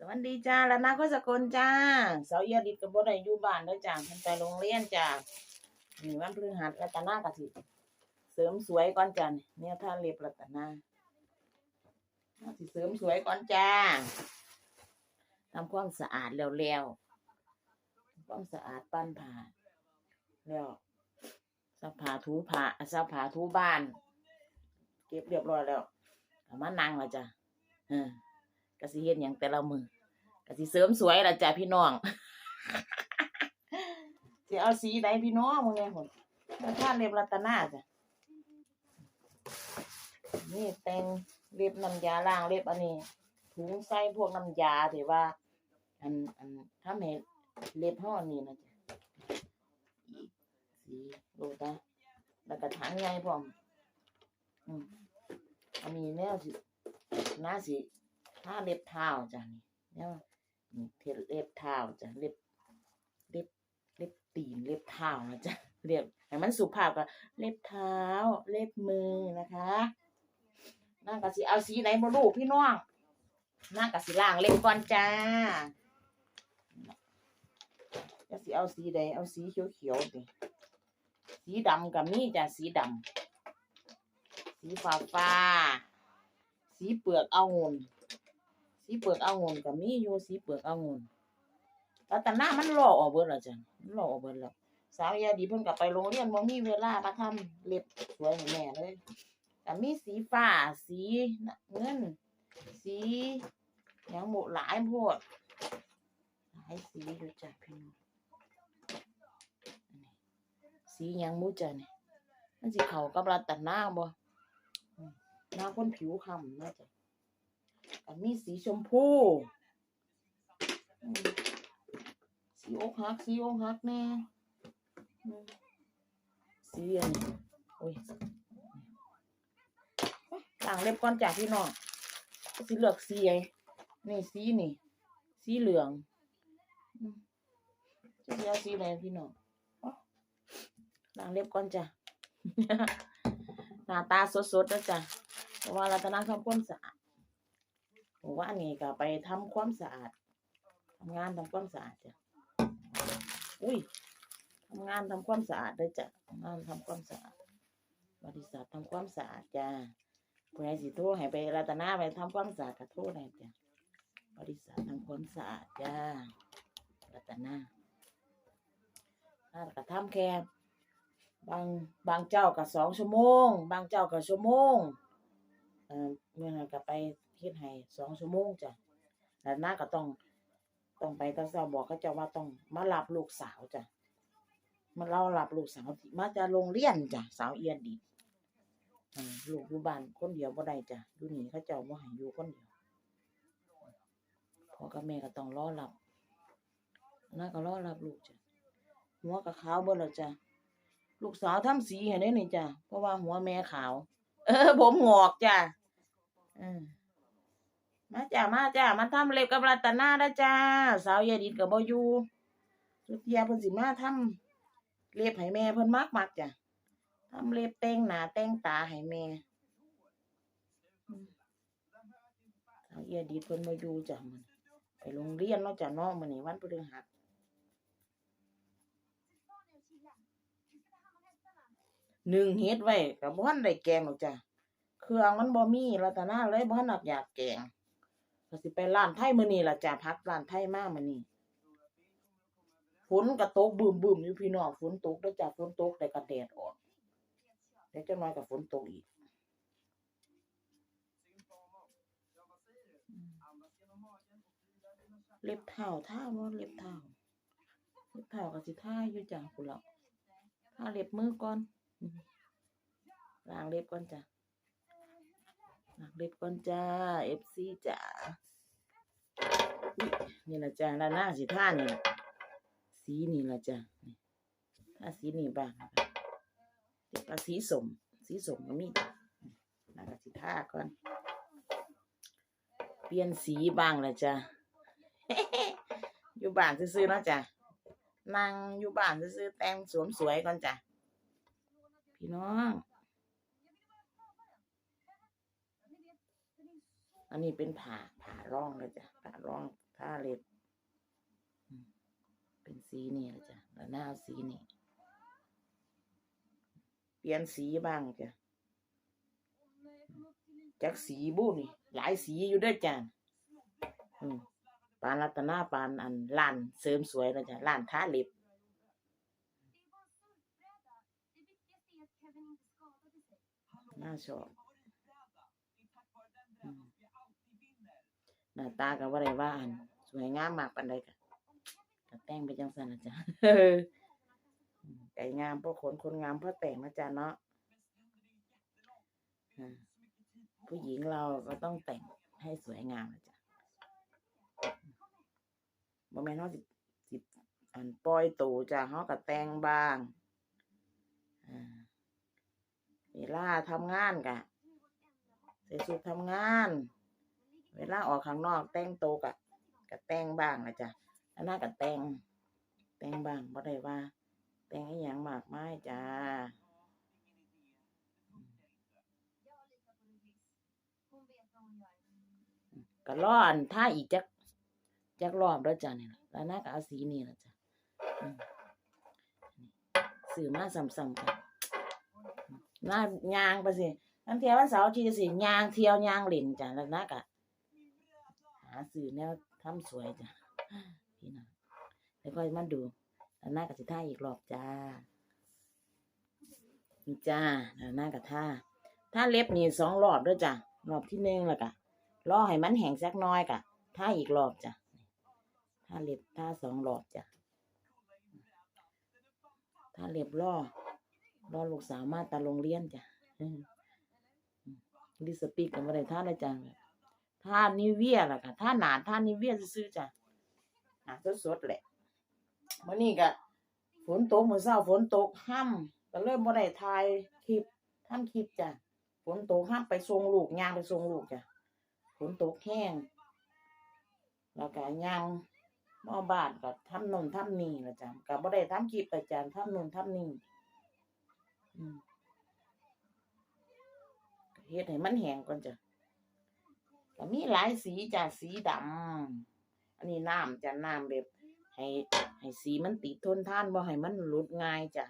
สวัสดีจ้าแล้วนะก็สกลจ้าเสาเอียดิดกับบ่ได้อยู่บ้านเด้อจ้าเพิ่นไปโรงเรียนจ้านี่วันพฤหัสรัตนากะสิเสริมสวยก่อนจ้าเนี่ยท่าเล็บรัตนาสิเสริมสวยก่อนจ้าทำความสะอาดแล้วแล้วทำความสะอาดปั้นผ้าแล้วซักผ้าถูผ้าซักผ้าถูบ้าน เก็บเรียบร้อยแล้วเอามานั่งล้วจ้ะเออ กสิเฮ็ดหยังแต่ละมือกสิเสริมสวยละจ้ะพี่น้องสิเอาสีใดพี่น้องมึงไงพุ่นมาทาเล็บรัตนาจ้ะนี่แต่งเล็บน้ำยาล้างเล็บอันนี้ ถุงใส่พวกน้ำยาที่ว่า อันอันทำให้เล็บห่อนี่นะจ้ะอีกสีโลตะแล้วก็ถังใหญ่พร้อมอืมอันนี้แนวสิน่าสิ ถ้าเล็บเท้าจ้ะนี่แนวนี่เทเล็บเท้าจ้ะเล็บเล็บเล็บตีนเล็บเท้านะจ้ะเรียบให้มันสุภาพก็เล็บเท้า เล็บมือนะคะนั่งกะสิเอาสีไหนบ่รู้พี่น้องนั่งกะสิล่างเล็บก่อนจ้าจะสิเอาสีใดเอาสีเขียวๆดิสีดำกับนี่จ้ะสีดำสีฟ้าฟ้าสีเปลือกองุ่น สีเปลือกองุ่นก็มีอยู่สีเปลือกองุ่นรัตนามันหลอกออกเบิดแล้วจ้ะมันหลอกออกเบิดแล้วสาวยาดีเพิ่นก็ไปโรงเรียนบ่มีเวลามาทำเล็บสวยให้แม่เลยก็มีสีฟ้าสีเงิน สีหยังหมดหลายโพดหลายสีอยู่จ้ะพี่น้องสียังมูจ้ะนี่มันสิเขากับรัตนาบ่หน้าคนผิวคำน่าจะ อันนี้สีชมพูสีอกหักสีอกหักแน่สีอันโอ้ยต่างเล็บก่อนจากพี่น้องสีเหลือกสีไอ้นี่สีนี่ สีเหลืองอืมจะเอาสีอะไรพี่น้องอ๋อล้างเล็บก่อนจ้ะหน้าตาสดๆนะจ๊ะเพราะว่าเรัตนาทำความสะอาด ว่าอันนี้ก็ไปทำความสะอาดทำงานทำความสะอาดจ้ะอุ้ยทำงานทำความสะอาดด้วยจ้ะทำงานทำความสะอาด บริษัททำความสะอาดจ้ะผู้ใดสิโทรให้ไปรัตนาไปทำความสะอาดก็โทรได้จ้ะบริษัททำความสะอาดจ้ารัตนาถ้าก็ทำแค่บางบางเจ้าก็สองชั่วโมง บางเจ้าก็ชั่วโมงเอ่อเมื่อนั้นก็ไป เฮ็ดให้สองชั่วโมงจ้ะแล้วน้าก็ต้องต้องไปตาเช้าบอกเขาเจ้าว่าต้องมารับลูกสาวจ้ะมาเรารับลูกสาวมาจากโรงเรียนจ้ะสาวเอียนดีลูกอยู่บ้านคนเดียวบ่ได้จ้ะอยู่นี่เขาเจ้าบ่ให้อยู่คนเดียวพ่อกับแม่ก็ต้องรอรับน้าก็รอรับลูกจ้ะหัวก็ขาวเบิดแล้วจ้ะลูกสาวทำสีให้ได้นี่จ้ะเพราะว่าหัวแม่ขาว เออ ผมหงอกจ้ะเออ มาจ้ามาจ้ามาทำเล็บกับรัตนาได้จ้า สาวยายดินกับบอยู่สุดเทียเพิ่นสิมาทำเล็บให้แม่เพิ่นมักมักจ้ะทำเล็บแต่งหนาแต่งตาให้แม่อืมสาวยายดินเพิ่นบอยู่จ้ะมันไปโรงเรียนเนาะจ้ะเนาะมื้อนี้วันพฤหัสหนึ่งเฮ็ดไว้ก็บ่ทันได้แกงหรอกจ้ะ เครื่องมันบ่มีรัตนาเลยบ่ทันอยากแกง ก็สิไปร้านไทยมื้อนี้ล่ะจ้ะพักร้านไทยมามื้อนี้ฝนก็ตกบึ้มอยู่พี่น้องฝนตกเด้อจ้ะฝนตกแต่ก็แดดออกเดี๋ยวจักหน่อยก็ฝนตกอีกเล็บเท้าท่าบ่เล็บเท้าเล็บเท้าก็สิท่าอยู่จ้ะพุ่นล่ะท่าเล็บมือก่อนล้างเล็บก่อนจ้ะ หนักเล็บก่อนจ้าเอฟซีจ้านี่ละจ้าแล้วหน้าสีท่านี่สีนี่ละจ้าถ้าสีนี่บ้างเดี๋ยวสีสมสีสมก็มีจ้ะแล้วก็สีท่าก่อน เปลี่ยนสีบ้างละจ้าอยู่บ้านซื่อๆเนาะจ้ะนั่งอยู่บ้านซื่อๆแต่งสวมสวยก่อนจ้ะพี่น้อง อันนี้เป็นผ่าผ่าร่องเลยจ้ะผ่าร่องทาเล็บอืมเป็นสีนี่ละจ้ะแล้วหน้าสีนี่เปลี่ยนสีบ้างจ้ะจากสีบุนี่ หลายสีอยู่เด้วยจ้ะอืมปานรัตนาปานอันล้านเสริมสวยนะจ้ะล้านทาเล็บน่าชอบอืม หน้าตาก็ว่าได้ว่าอันสวยงามมากปานใดกะก็แต่งไปจังสันนะจ๊ะไก่งามเพราะขนคนงามเพราะแต่งนะจ๊ะเนาะผู้หญิงเราก็ต้องแต่งให้สวยงามนะจ๊ะบ่แม่นเฮาสิสิอันปล่อยตูจ้ะเฮาก็แต่งบ้างเวลาทำงานกะใส่ชุดทำงาน เวลาออกข้างนอก แต่งตัวกะกะแต่งบ้างนะจ๊ะหน้ากะแต่ง แต่งบ้างบ่ได้ว่า แต่งให้หยังมากมายจ้าก็ร้อนถ้าอีกจักจักรอบแล้วจ้ะเนี่ยแล้วหน้าก็เอาสีนี่ละจ้ะอืมซื้อมาซ้ำๆกันหน้ายางไปสิทั้งเที่ยววันเสาร์อาที่สิยางเที่ยวยางเล่นจ้ะแล้วนักะ สื่อแนวทำสวยจ้ะพี่น้องแล้วก็มาดูหน้ากับสิท่าอีกรอบจ้ามีจ้าหน้ากับท่าท่าเล็บนี่สองรอบด้วยจ้ะรอบที่หนึ่งแล้วกะรอให้มันแห้งสักน้อยกะท่าอีกรอบจ้ะท่าเล็บท่าสองรอบจ้ะท่าเล็บรอรอลูกสาวมาตาโรงเรียนจ้ะดิสปีกกันมาได้ท่าเลยจ้ะ ท่านิเวียล่ะค่ะท่าหนาท่านิเวียซื้อจ้ะหนาสดๆแหละมื่อนี้ก็ฝนตกเมื่อเช้าฝนตกห้ำก็เริ่มบ่ได้ถ่ายคลิปทำคลิปจ้ะฝนตกห้ำไปส่งลูกยางไปส่งลูกจ้ะฝนตกแห้งแล้วก็ยางมอบานก็ทำนนทำนี่ละจ้ะก็บ่ได้ทำคลิปไปจ้ะทำนนทำนี่เฮ็ดให้มันแห้งก่อนจ้ะ ก็มีหลายสีจ้ะสีดำอันนี้น้ำจ้ะน้ำแบบ ให้ให้สีมันติดทนทานบ่ให้มันหลุดง่ายจ้ะ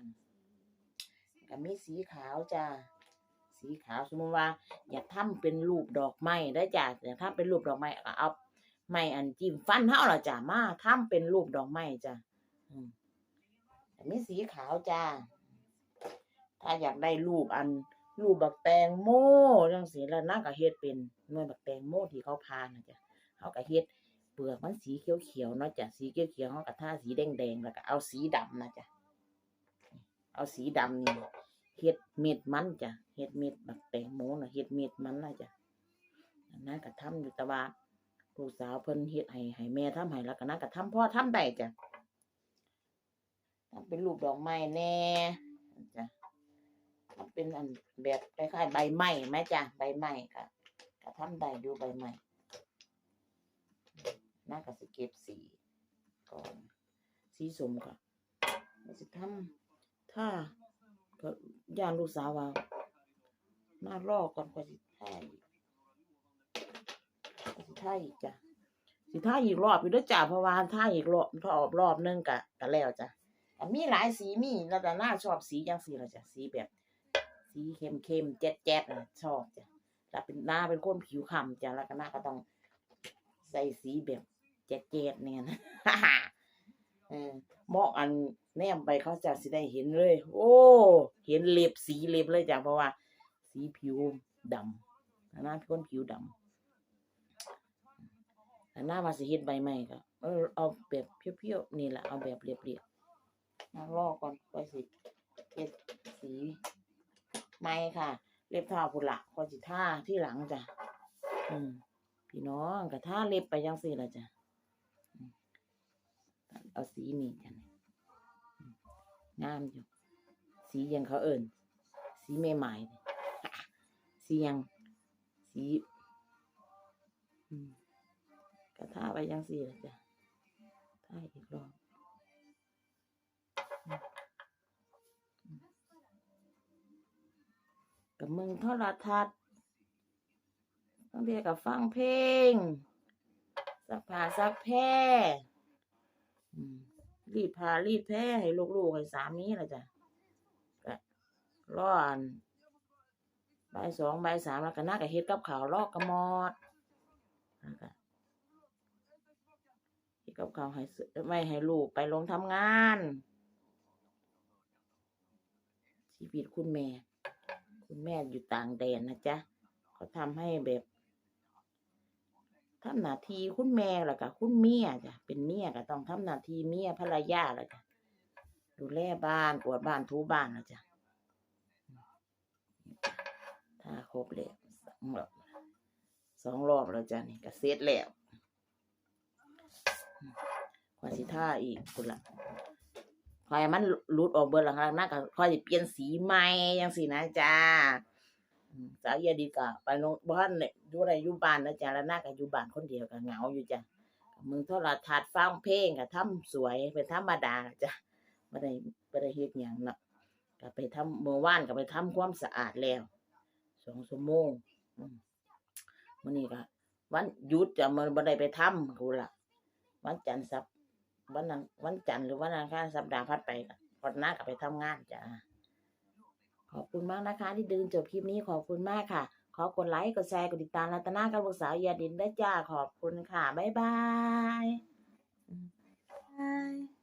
ก็มีสีขาวจ้ะสีขาวสมมติว่า อยากทำเป็นรูปดอกไม้ได้จ้ะอยากทำเป็นรูปดอกไม้ก็เอาไม้อันจิ้มฟันเฮาล่ะจ้ะมาทำเป็นรูปดอกไม้จ้ะมีสีขาวจ้าถ้าอยากได้รูปอัน รูปบักแตงโมจังซี่แล้วนางก็เฮ็ดเป็นหน่วยบักแตงโมที่เขาพานะจ้ะเฮาก็เฮ็ดเปลือกมันสีเขียวๆเนาะจ้ะสีเขียวๆเฮาก็ทาสีแดงๆแล้วก็เอาสีดำนะจ้ะเอาสีดำนี่เฮ็ดเม็ดมันจ้ะเฮ็ดเม็ดบักแตงโมน่ะเฮ็ดเม็ดมันนะจ้ะนางก็ทำอยู่แต่ว่าลูกสาวเพิ่นเฮ็ดให้ให้แม่ทำให้แล้วก็นางก็ทำพ่อทำได้จ้ะเป็นรูปดอกไม้แน่ เป็นอันแบบคล้ายๆใบไม้ไหมจ้ะใบไม้ค่ะก็ทำได้อยู่ใบไม้น่าก็สิเก็บสีก่อนสีสมค่ะว่าสิทำถ้าก็ย่านลูกสาวว่าน่ารอก่อนกว่าสิท่าอีกก็สิท่าอีกจ้ะสิท่าอีกรอบอยู่ด้วยจ้ะเพราะว่าท่าอีกรอบถ้าออกรอบนึงกะกะแล้วจ้ะมีหลายสีมีแล้วแต่หน่าชอบสีจังสีละจ้ะสีแบบ สีเข้มเข้มแจ๊ดแจ๊ดน่ะชอบจ้ะแต่เป็นหน้าเป็นคนผิวคล้ำจ้ะแล้วก็หน้าก็ต้องใส่สีแบบแจ๊ดแจ๊ดเนี่ยนะเออมองอันแนมไปเขาจะสิได้เห็นเลย โอ้ เห็นเล็บสีเล็บเลยจ้ะเพราะว่า สีผิวดำหน้าเป็นคนผิวดำแต่หน้ามาสิเฮ็ดใบไม้ก็เออเอาแบบเพี้ยวๆนี่แหละเอาแบบเรียบๆมารอกก่อนไปสิเฮ็ดสี ไม่ค่ะ เล็บเท้าพุ่นละก็สิท่าที่หลังจ้ะอืมพี่น้องก็ท่าเล็บไปจังสี่ละจ้ะเอาสีนี่จ้ะงามอยู่ สียังเขาเอิ่นสีใหม่ๆนี่สียังสีอืมก็ท่าไปจังสี่ละจ้ะท่าอีกรอบอืม กับมึงโทรทัศน์ต้องเรียกกับฟังเพลงซักผ้าซักแพร่รีดผ้ารีดแพร่ให้ลูกๆให้สามีล่ะจ้ะรออันบ่ายสองใบสามแล้วก็น่าก็เฮ็ดกับข้าวลอกกระมอดแล้วก็เฮ็ดกับข้าวให้ไม่ให้ลูกไปลงทำงานชีวิตคุณแม่ คุณแม่อยู่ต่างแดนนะจ๊ะเขาทำให้แบบทำหน้าที่คุณแม่ล้วก็คุณเมียจ้ะเป็นเมียก็ต้องทำหน้าที่เมียภรรยาล้วจ้ะดูแลบ้านกวาดบ้านถูบ้านนะจ๊ะถ้าครบแล้วสองรอบสองรอบแล้วจ้ะนี่ก็เสร็จแล้วกว่าสิท่าอีกคุณละ คอยมันหลุดออกเบิดหลังๆนะก็คอยสิเปลี่ยนสีใหม่ยังสินะจ้าสาวเยาดีกะไปโรงบ้านเนี่ยอยู่อะไรอยู่บ้านนะจ๊ะแล้วน่าก็อยู่บ้านคนเดียวก็เหงาอยู่จ้ะมึงโทรทัศน์ฟังเพลงก็ทำสวยเป็นธรรมดาจ้ะไม่ได้ไม่ได้เฮ็ดหยังเนาะก็ไปทำเมื่อวานก็ไปทำความสะอาดแล้วสองชั่วโมงอืมมื้อนี้ก็วันหยุดจะมันบ่ได้ไปทำกูละวันจันทร์สัป วันนั้นวันจันทร์หรือวันอังคารสัปดาห์พัดไปพอดหน้ากลับไปทำงานจ้ะขอบคุณมากนะคะ ที่ดึงจบคลิปนี้ขอบคุณมากค่ะ ขอกดไลค์กดแชร์กดติดตามรัตนากับลูกสาวยาดินได้จ้าขอบคุณค่ะ บ๊ายบายบาย